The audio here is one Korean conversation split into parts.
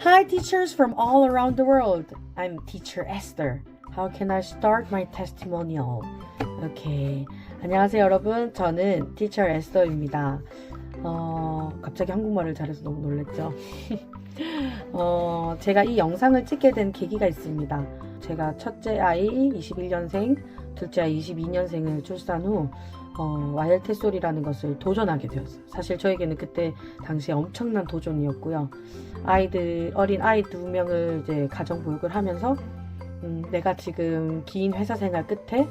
Hi, teachers from all around the world. I'm teacher Esther. How can I start my testimonial? Okay. 안녕하세요, 여러분. 저는 teacher Esther입니다. 어, 갑자기 한국말을 잘해서 너무 놀랐죠? 어, 제가 이 영상을 찍게 된 계기가 있습니다. 제가 첫째 아이 21년생, 둘째 아이 22년생을 출산 후 어, 와이어테솔이라는 것을 도전하게 되었어요. 사실 저에게는 그때 당시에 엄청난 도전이었고요. 아이들 어린 아이 두 명을 이제 가정 보육을 하면서 음, 내가 지금 긴 회사 생활 끝에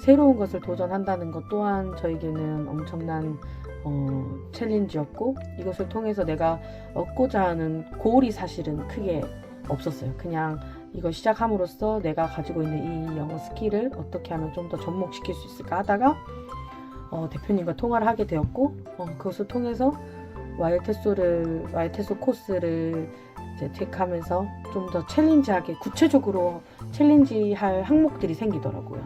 새로운 것을 도전한다는 것 또한 저에게는 엄청난 어, 챌린지였고 이것을 통해서 내가 얻고자 하는 고울이 사실은 크게 없었어요. 그냥 이걸 시작함으로써 내가 가지고 있는 이 영어 스킬을 어떻게 하면 좀 더 접목시킬 수 있을까 하다가 어, 대표님과 통화를 하게 되었고 어, 그것을 통해서 와이테소를 와이테소 코스를 이제 택하면서 좀 더 챌린지하게 구체적으로 챌린지할 항목들이 생기더라고요.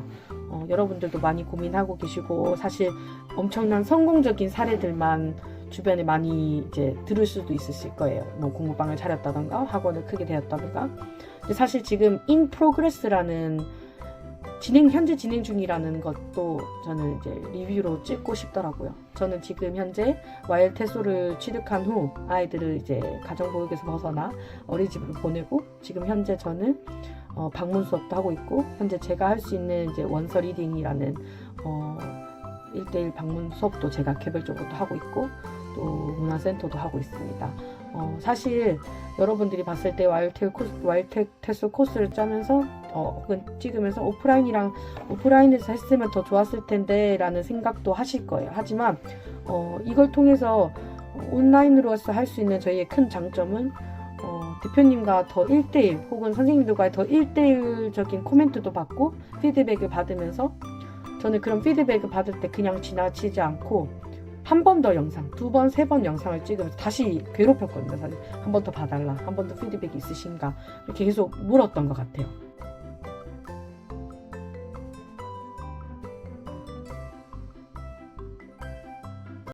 어, 여러분들도 많이 고민하고 계시고 사실 엄청난 성공적인 사례들만 주변에 많이 이제 들을 수도 있으실 거예요. 뭐 공부방을 차렸다던가 학원을 크게 되었다던가. 근데 사실 지금 in progress라는 진행 현재 진행 중이라는 것도 저는 이제 리뷰로 찍고 싶더라고요. 저는 지금 현재 와일 테소를 취득한 후 아이들을 이제 가정 보육에서 벗어나 어린이집으로 보내고 지금 현재 저는 어, 방문 수업도 하고 있고 현재 제가 할 수 있는 이제 원서 리딩이라는 어, 1대1 방문 수업도 제가 개별적으로도 하고 있고 또 문화센터도 하고 있습니다. 어, 사실 여러분들이 봤을 때 와일텍 코스, 와일텍 테스 코스를 짜면서 어, 찍으면서 오프라인이랑 오프라인에서 했으면 더 좋았을 텐데라는 생각도 하실 거예요. 하지만 어, 이걸 통해서 온라인으로서 할 수 있는 저희의 큰 장점은 어, 대표님과 더 1대1 혹은 선생님들과의 더 1대1적인 코멘트도 받고 피드백을 받으면서 저는 그런 피드백을 받을 때 그냥 지나치지 않고 한 번 더 영상, 두 번, 세 번 영상을 찍으면서 다시 괴롭혔거든요. 사실 한 번 더 봐달라, 한 번 더 피드백이 있으신가 이렇게 계속 물었던 것 같아요.